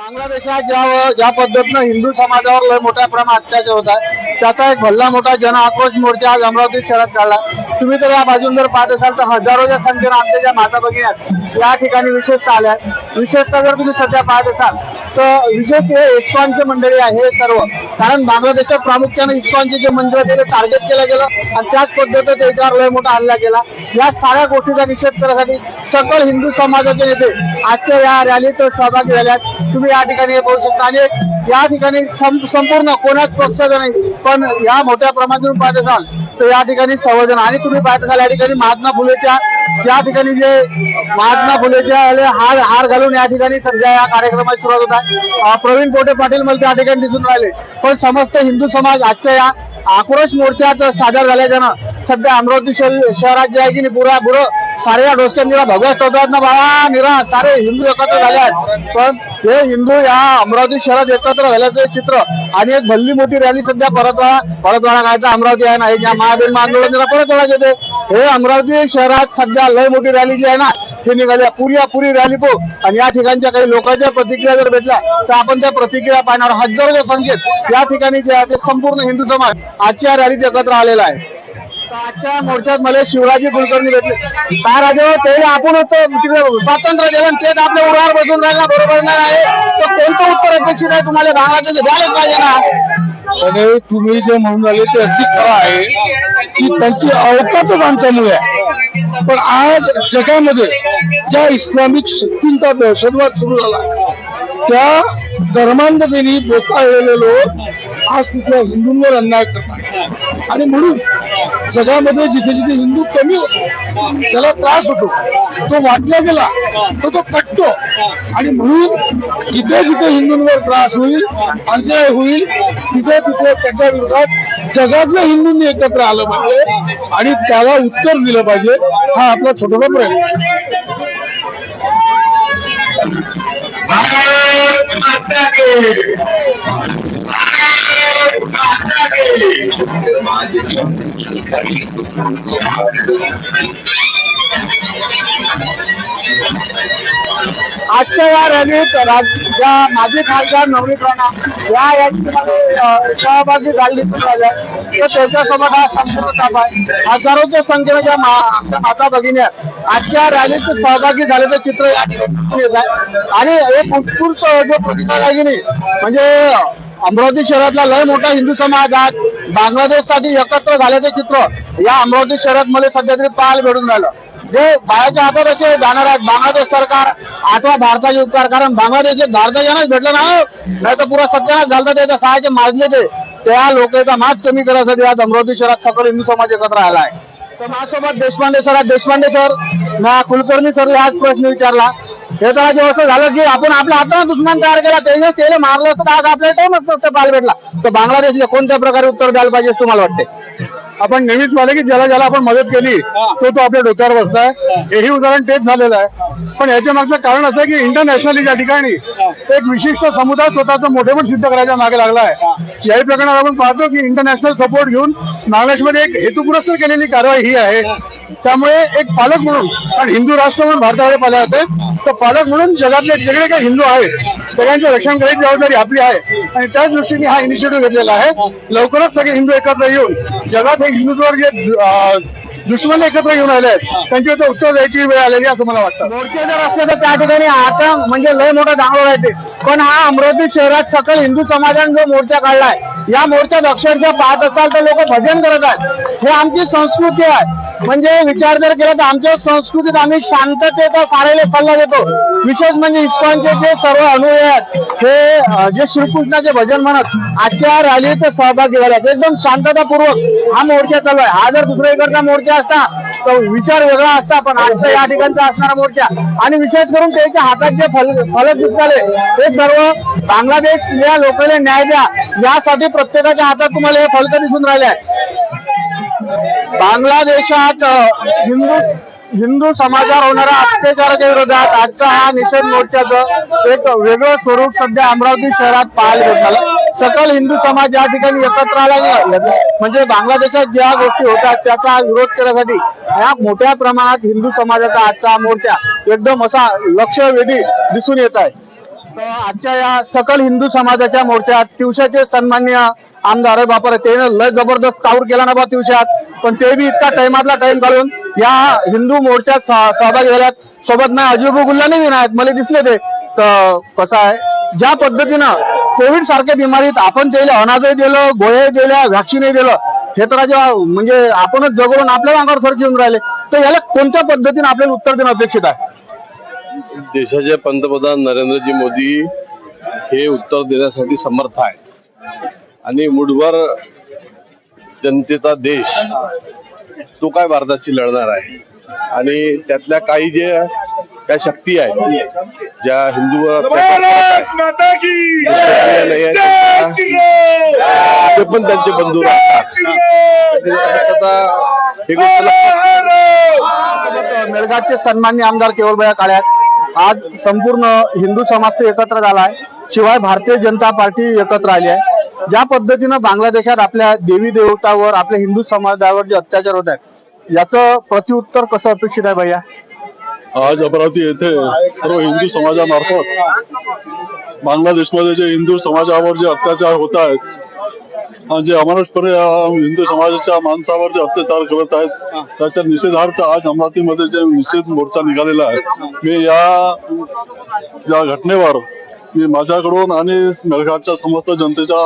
बांगलादेशात ज्या ज्या पद्धतीनं हिंदू समाजावर लय मोठ्या प्रमाणात अत्याचार होत आहे त्याचा एक भल्ला मोठा जन आक्रोश मोर्चा आज अमरावती शहरात काढला तुम्ही तर या बाजून जर पाहत असाल तर हजारोच्या संख्येनं आमच्या ज्या माता भगिनी आहेत या ठिकाणी विशेषतः आल्या आहेत. विशेषतः जर तुम्ही सध्या पाहत असाल तर विशेष हे इस्कॉनचे मंडळी आहे हे सर्व कारण बांगलादेशात प्रामुख्याने इस्कॉनचे जे मंदिर आहे ते टार्गेट केलं गेलं आणि त्याच पद्धतीने त्याच्यावर लय मोठा हल्ला केला. या साऱ्या गोष्टीचा निषेध करण्यासाठी सकल हिंदू समाजाचे नेते आजच्या या रॅलीत सहभागी झाले तुम्ही या ठिकाणी हे पाहू शकता. आणि या ठिकाणी संपूर्ण कोणाच पक्षाचं नाही पण या मोठ्या प्रमाणातून पाहत असाल तर या ठिकाणी सर्वजण. आणि तुम्ही पाहत असाल या ठिकाणी महात्मा फुलेच्या या ठिकाणी जे महात्मा फुलेच्या हार हार घालून या ठिकाणी सध्या या कार्यक्रमाची सुरुवात होत आहे. प्रवीण पोटे पाटील मला त्या ठिकाणी दिसून राहिले. पण समस्त हिंदू समाज आजच्या या आक्रोश मोर्चात सादर झाल्याच्यानं सध्या अमरावती शहरात जे आहे की नाही पुरा बुरं सारे या डोसक्यांनीला भगत ठेवतात ना बाळा निरा सारे हिंदू एकत्र झाले आहेत. पण हे हिंदू या अमरावती शहरात एकत्र झाल्याचं एक चित्र आणि एक भल्ली मोठी रॅली सध्या परतवाडा परतवाडा गायचा अमरावती आहे ना या महादेव आंदोलन परतवाडा येते हे अमरावती शहरात सध्या लय मोठी रॅली जी आहे ना हे निघाली पुरी पुरी रॅली पो आणि या ठिकाणच्या काही लोकांच्या प्रतिक्रिया जर भेटल्या तर आपण त्या प्रतिक्रिया पाहणार हजारोच्या संख्येत या ठिकाणी जे आहे ते संपूर्ण हिंदू समाज आजच्या रॅलीत एकत्र आलेला आहे. तर आजच्या मोर्चात मला शिवराजी कुलकर्णी भेटले. काय राजे ते आपण होतो. तिकडे स्वातंत्र्य दिलं तेच आपल्या उरावर बसून राहिला बरोबर नाही आहे. तर कोणतं उत्तर अपेक्षित आहे? तुम्हाला बांगलादेश द्यायलाच पाहिजे ना. अरे तुम्ही जे म्हणून आले ते अगदी खरं आहे की त्यांची अवकाशच आमच्यामुळे आहे. पण आज जगामध्ये ज्या इस्लामिक शक्तींचा दहशतवाद सुरू झाला त्या धर्मांधतेने बोकाळलेले लोक आज तिथल्या हिंदूंवर अन्याय करतात. आणि म्हणून जगामध्ये जिथे जिथे हिंदू कमी होतो त्याला त्रास होतो तो वाटला गेला तर तो पटतो आणि म्हणून जिथे जिथे हिंदूंवर त्रास होईल अन्याय होईल तिथे तिथे त्याच्या विरोधात जगातल्या हिंदूंनी एकत्र आलं पाहिजे आणि त्याला उत्तर दिलं पाहिजे हा आपला छोटासा प्रयत्न. आहे. भारत आजच्या या रॅलीत राज- ज्या माजी खासदार नवनीत राणा या रॅलीमध्ये सहभागी झाली झाल्या तर त्यांच्यासोबत हा संपूर्ण ताप आहे. हजारोच्या संख्येने ज्या आमच्या माता भगिनी आजच्या रॅलीत सहभागी झाल्याचं चित्र या ठिकाणी येत आहे. आणि एक उत्स्फूर्त जो प्रतिसाद आहे की नाही म्हणजे अमरावती शहरातला लय मोठा हिंदू समाज आज बांगलादेशसाठी एकत्र झाल्याचं चित्र या अमरावती शहरात मला सध्या तरी पाहायला भेटून राहिलं. जे बाहेरच्या हातात असे जाणार आहेत बांगलादेश सरकार अथवा भारताचे उपकार. कारण बांगलादेश भारताच्यानंच भेटलं नाही हो. तर पुरा सत्यानाश झालं त्याच्या सहाचे माजले ते. त्या लोकांचा माज कमी करण्यासाठी आज अमरावती शहरात सकल हिंदू समाज एकत्र आला आहे तर माझ्यासोबत देशपांडे सर देशपांडे सर ना कुलकर्णी सर हाच प्रश्न विचारला. हे तर आज असं झालं की आपण आपल्या हाताने दुश्मन तयार केला त्याने त्याला मारलं असतं तर आज आपल्याला टाइमच नसतं पाहायला भेटला. तर बांगलादेशला कोणत्या प्रकारे उत्तर द्यायला पाहिजे तुम्हाला वाटते आपण नेहमीच पाहिलं की ज्याला ज्याला आपण मदत केली तो तो आपल्या डोक्यावर बसलाय. हेही उदाहरण तेच झालेलं आहे. पण याच्या मागचं कारण असं की इंटरनॅशनली त्या ठिकाणी एक विशिष्ट समुदाय स्वतःचं मोठेपण सिद्ध करायच्या मागे लागला आहे याही प्रकरणात आपण पाहतो की इंटरनॅशनल सपोर्ट घेऊन बांगलादेशमध्ये एक हेतुपुरस्सर केलेली कारवाई ही आहे. त्यामुळे एक पालक म्हणून कारण हिंदू राष्ट्र म्हणून भारताकडे पाहिलं जाते तर पालक म्हणून जगातले जेवढे काही हिंदू आहेत सगळ्यांचे रक्षण करायची जबाबदारी आपली आहे आणि त्याच दृष्टीने हा इनिशिएटिव्ह घेतलेला आहे. लवकरच सगळे हिंदू एकत्र येऊन जगात हे हिंदुत्वावर जे दुश्मन एकत्र येऊन आले आहेत त्यांची आता उत्तर द्यायची वेळ आलेली असं मला वाटतं. मोर्चे जर असले तर त्या ठिकाणी आता म्हणजे लय मोठा चांगला राहते पण हा अमरावती शहरात सकल हिंदू समाजाने जो मोर्चा काढलाय या मोर्चात अक्षरशः पाहत असाल तर लोक भजन करत आहेत. हे आमची संस्कृती आहे. म्हणजे विचार जर केला तर आमच्या संस्कृतीत आम्ही शांततेचा सारायला सल्ला देतो विशेष म्हणजे इस्कॉनचे जे सर्व अनुयायी आहेत हे जे श्रीकृष्णाचे भजन म्हणत आजच्या रॅलीत सहभागी झाले आहेत. एकदम शांततापूर्वक हा मोर्चा चालू आहे. हा जर दुसऱ्या इकडचा मोर्चा असता तर विचार वेगळा असता पण आजचा या ठिकाणचा असणारा मोर्चा. आणि विशेष करून त्यांच्या हातात जे फल फलक दिसताले ते सर्व बांगलादेश या लोकांना न्याय द्या. यासाठी प्रत्येकाच्या हातात तुम्हाला हे फलक दिसून राहिले आहे बांगलादेशात हिंदू हिंदू समाजावर होणाऱ्या अत्याचाराच्या विरोधात आजचा हा निषेध मोर्चाचं एक वेगळं स्वरूप सध्या अमरावती शहरात पाहायला भेटलं. सकल हिंदू समाज या ठिकाणी एकत्र आला म्हणजे बांगलादेशात ज्या गोष्टी होतात त्याचा विरोध करण्यासाठी या मोठ्या प्रमाणात हिंदू समाजाचा आजचा मोर्चा एकदम असा लक्ष वेधी दिसून येत आहे. तर आजच्या या सकल हिंदू समाजाच्या मोर्चात तिवशाचे सन्मान्य आमदार बापर त्याने लय जबरदस्त काऊर केला ना बा तिवशात पण ते बी इतका टाइमातला टाइम काढून या हिंदू मोर्चात सहभागी झाल्यात. सोबत ना अजिब नाही बी मला दिसले ते. तर कसं आहे? ज्या पद्धतीनं कोविड सारख्या बिमारीत आपण त्याला अनाजही दिलं गोळे दिल्या व्हॅक्सिनही दिलं हे तर म्हणजे आपणच जगवून आपल्याला अंगावर खर्च येऊन राहिले. तर याला कोणत्या पद्धतीने आपल्याला उत्तर देणं अपेक्षित आहे? देशाचे पंतप्रधान नरेंद्रजी मोदी हे उत्तर देण्यासाठी समर्थ आहेत. आणि मुठभर जनतेचा देश तो काय भारताशी लढणार आहे? आणि त्यातल्या काही जे त्या शक्ती आहेत. ज्या हिंदू ते पण त्यांचे बंधू मेळघाटचे सन्मान्य आमदार केवळभया काळ्यात आज संपूर्ण हिंदू समाज ते एकत्र झाला आहे. शिवाय भारतीय जनता पार्टी एकत्र आली आहे. ज्या पद्धतीनं बांगलादेशात आपल्या देवी देवतावर आपल्या हिंदू समाजावर जे अत्याचार होत आहेत याचं प्रत्युत्तर कसं अपेक्षित आहे भैया? आज अमरावती येथे सर्व हिंदू समाजामार्फत बांगलादेशमध्ये जे हिंदू समाजावर जे अत्याचार होत आहेत आणि जे अमानुषपणे हिंदू समाजाच्या माणसावर जे अत्याचार करत आहेत त्याच्या निषेधार्थ आज अमरावतीमध्ये जे निषेध मोर्चा निघालेला आहे. मी या या घटनेवर मी माझ्याकडून आणि मेळघाटच्या समस्त जनतेच्या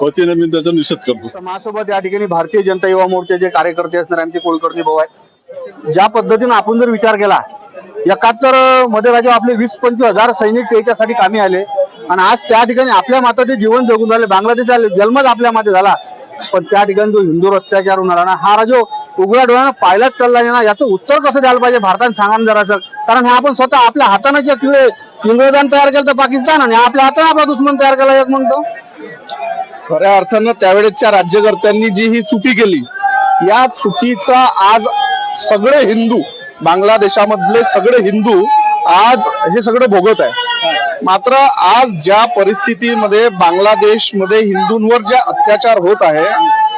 वतीने मी त्याचा निषेध करतो. माझ्यासोबत या ठिकाणी भारतीय जनता युवा मोर्चाचे कार्यकर्ते असणार आमचे कुलकर्णी भाऊ आहेत ज्या पद्धतीने आपण जर विचार केला एकाहत्तरमध्ये राजे आपले वीस पंचवीस हजार सैनिक त्याच्यासाठी कामी आले. आणि आज त्या ठिकाणी आपल्या माताचे जीवन जगून झाले. बांगलादेशचा जन्मच आपल्या माते झाला. पण त्या ठिकाणी जो हिंदूवर अत्याचार होणार ना हा राजो उघड्या डोळ्यानं पाहिलाच चालला ना याचं उत्तर कसं द्यायला पाहिजे भारताने सांगा जरा सर कारण हे आपण स्वतः आपल्या हाताने जे किल्ले इंग्रजांनी तयार केलं तर पाकिस्तान आणि आपल्या हाताने आपला दुश्मन तयार केला एक म्हणतो. खऱ्या अर्थानं त्यावेळेच्या राज्यकर्त्यांनी जी ही चुकी केली या चुकीचा आज सगळे हिंदू बांगलादेशामधले सगळे हिंदू आज हे सगळं भोगत आहे. मात्र आज ज्या परिस्थितीमध्ये बांगलादेशमध्ये हिंदूंवर जे अत्याचार होत आहे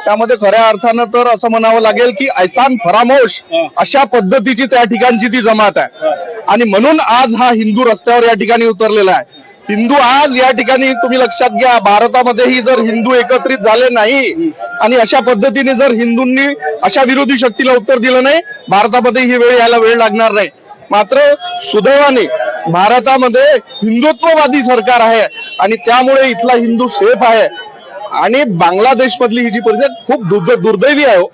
त्यामध्ये खऱ्या अर्थानं तर असं म्हणावं लागेल की ऐसान फरामोश अशा पद्धतीची त्या ठिकाणची ती जमात आहे. आणि म्हणून आज हा हिंदू रस्त्यावर या ठिकाणी उतरलेला आहे. हिंदू आज या ठिकाणी तुम्ही लक्षात घ्या भारतामध्येही जर हिंदू एकत्रित झाले नाही आणि अशा पद्धतीने जर हिंदूंनी अशा विरोधी शक्तीला उत्तर दिलं नाही भारतामध्ये ही वेळ यायला वेळ लागणार नाही. मात्र सुदैवाने भारतामध्ये हिंदुत्ववादी सरकार आहे आणि त्यामुळे इथला हिंदू सेफ आहे. आणि बांगलादेश मधली ही जी परिस्थिती खूप दुर्द- दुर्दैवी आहे हो.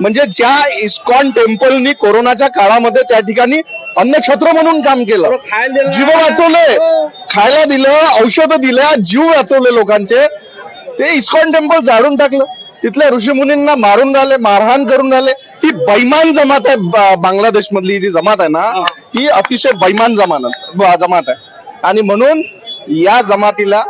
म्हणजे ज्या इस्कॉन टेम्पलनी कोरोनाच्या काळामध्ये त्या ठिकाणी अन्नछत्र म्हणून काम केलं. जीव वाचवले. खायला दिलं औषधं दिल्या जीव वाचवले लोकांचे. ते इस्कॉन टेम्पल जाळून टाकलं. तिथल्या ऋषी मुनींना मारून झाले मारहाण करून झाले. ती बैमान जमात आहे बांगलादेश मधली जी जमात आहे ना ती अतिशय बैमान जमानत ब- जमात आहे. आणि म्हणून या जमातीला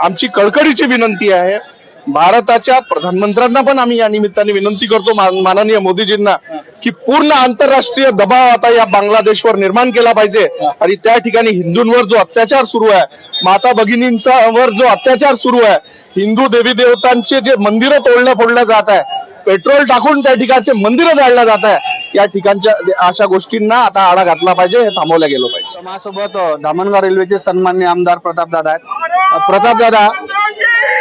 आमची कळकळीची विनंती आहे भारताच्या प्रधानमंत्र्यांना पण आम्ही या निमित्ताने विनंती करतो माननीय मोदीजींना की पूर्ण आंतरराष्ट्रीय दबाव आता या बांगलादेशवर निर्माण केला पाहिजे. आणि त्या ठिकाणी हिंदूंवर जो अत्याचार सुरू आहे माता भगिनींचा वर जो अत्याचार सुरू आहे हिंदू देवी देवतांचे जे मंदिरं तोडल्या फोडल्या जात आहे पेट्रोल टाकून त्या ठिकाणचे मंदिरं जाळल्या जात आहे या ठिकाणच्या अशा गोष्टींना आता आळा घातला पाहिजे हे थांबवल्या गेलं पाहिजे. माझ्यासोबत धामणगाव रेल्वेचे सन्मान्य आमदार प्रताप दादा आहेत. प्रताप दादा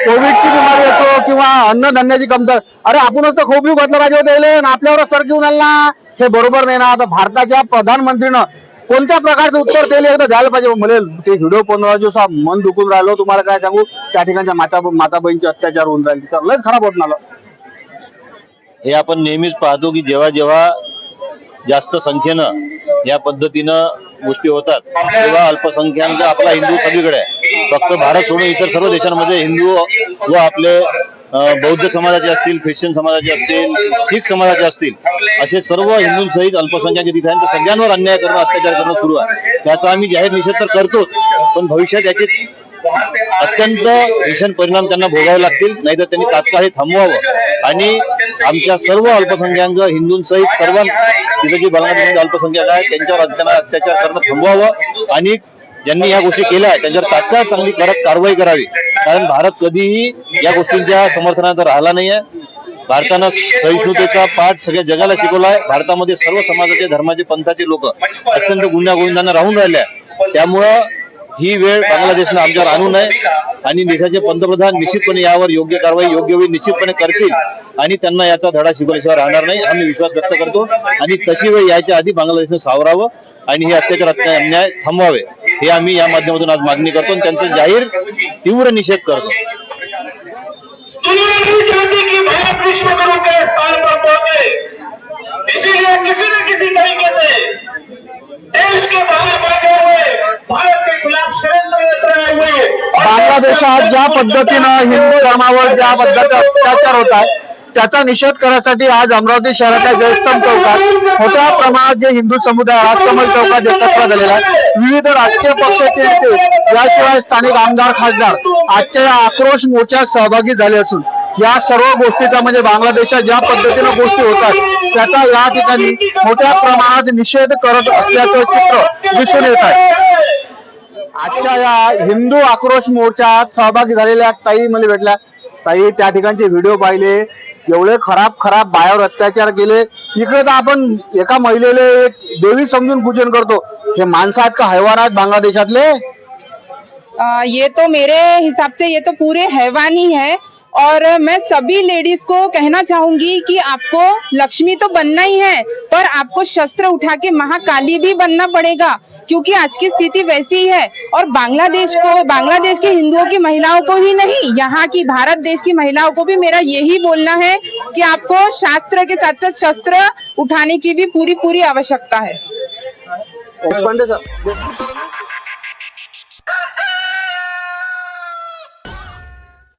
कोविडची बिमारी असो किंवा अन्नधान्याची कमतर अरे आपणच तर खूप घातलं पाहिजे होते आपल्यावर सर घेऊन आलं ना. हे बरोबर नाही ना. आता भारताच्या प्रधानमंत्रीनं कोणत्या प्रकारचं उत्तर दिले एकदा झालं पाहिजे. मला ते व्हिडिओ पंधरा दिवस मन दुखून राहिलो तुम्हाला काय सांगू? त्या ठिकाणच्या माता माता बहिणीचे अत्याचार होऊन राहिले. तर लय खराब होत ना हे आपण नेहमीच पाहतो की जेव्हा जेव्हा जास्त संख्येनं या पद्धतीनं गोष्टी होतात. तेव्हा अल्पसंख्याक आपला हिंदू सगळीकडे आहे. फक्त भारत सोडून इतर सर्व देशांमध्ये हिंदू व आपले बौद्ध समाजाचे असतील ख्रिश्चन समाजाचे असतील शीख समाजाचे असतील असे सर्व हिंदूंसहित अल्पसंख्याक तिथे सगळ्यांवर अन्याय करणं अत्याचार करणं सुरू आहे. त्याचा आम्ही जाहीर निषेध तर करतोच पण भविष्यात याचे अत्यंत भीषण परिणाम त्यांना भोगावे लागतील नाहीतर त्यांनी तात्काळ हे थांबवावं. आणि आमच्या सर्व अल्पसंख्याक हिंदूंसहित सर्व तिथे जे बांगलादेशातील अल्पसंख्याक आहेत त्यांच्यावर त्यांना अत्याचार करणं थांबवावं आणि ज्यांनी या गोष्टी केल्या त्यांच्यावर तात्काळ चांगली कडक कारवाई करावी. कारण भारत कधीही या गोष्टींच्या समर्थनात राहिला नाहीये. भारतानं सहिष्णुतेचा पाठ सगळ्या जगाला शिकवला आहे भारतामध्ये सर्व समाजाचे धर्माचे पंथाचे लोक अत्यंत गुन्ह्या गोविंदांना राहून राहिले त्यामुळं ही वेळ बांगलादेशनं आमच्यावर आणू नये आणि देशाचे पंतप्रधान निश्चितपणे यावर योग्य कारवाई योग्य वेळी निश्चितपणे करतील. आणि त्यांना याचा धडा शिकवल्याशिवाय राहणार नाही आम्ही विश्वास व्यक्त करतो. आणि तशी वेळ यायच्या आधी बांगलादेशनं सावरावं आणि हे अत्याचार अत्या- अन्याय थांबवावे. हे आम्ही या माध्यमातून आज मागणी करतो आणि त्यांचा जाहीर तीव्र निषेध करतो दुनिया की चाहती कि भारत विश्व गुरु के स्थान पर पहुंचे इसीलिए किसी न किसी तरीके से देश के बाहर बैठे हुए भारत के खिलाफ षडयंत्र रच रहे हुए देशात ज्या पद्धतीनं हिंदू धर्मावर ज्या पद्धतीचा अत्याचार होत आहे त्याचा निषेध करण्यासाठी आज अमरावती शहराच्या जयस्तम चौकात मोठ्या प्रमाणात जे हिंदू समुदाय राजकमल चौकात एकत्र झालेला आहे. विविध राजकीय पक्षाचे नेते याशिवाय स्थानिक आमदार खासदार आजच्या या आक्रोश मोर्चात सहभागी झाले असून या सर्व गोष्टीचा म्हणजे बांगलादेशात ज्या पद्धतीनं गोष्टी होतात त्याचा या ठिकाणी मोठ्या प्रमाणात निषेध करत असल्याचं चित्र दिसून येत आहे. आजच्या या हिंदू आक्रोश मोर्चात सहभागी झालेल्या ताई मला भेटल्या. ताई त्या ठिकाणचे व्हिडिओ पाहिले. एवढे खराब खराब बायावर अत्याचार केले. इकडे तर आपण एका महिलेले एक देवी समजून पूजन करतो. हे माणसं आहेत का हैवान आहेत बांगलादेशातले. ये तो मेरे हिसाब से ये तो पूरे हैवानी है. और मैं सभी लेडीज़ को कहना चाहूँगी कि आपको लक्ष्मी तो बनना ही है, पर आपको शस्त्र उठा के महाकाली भी बनना पड़ेगा, क्योंकि आज की स्थिति वैसी ही है। और बांग्लादेश को, बांग्लादेश के हिंदुओं की महिलाओं को ही नहीं, यहाँ की, भारत देश की महिलाओं को भी मेरा यही बोलना है कि आपको शास्त्र के साथ साथ शस्त्र उठाने की भी पूरी पूरी आवश्यकता है।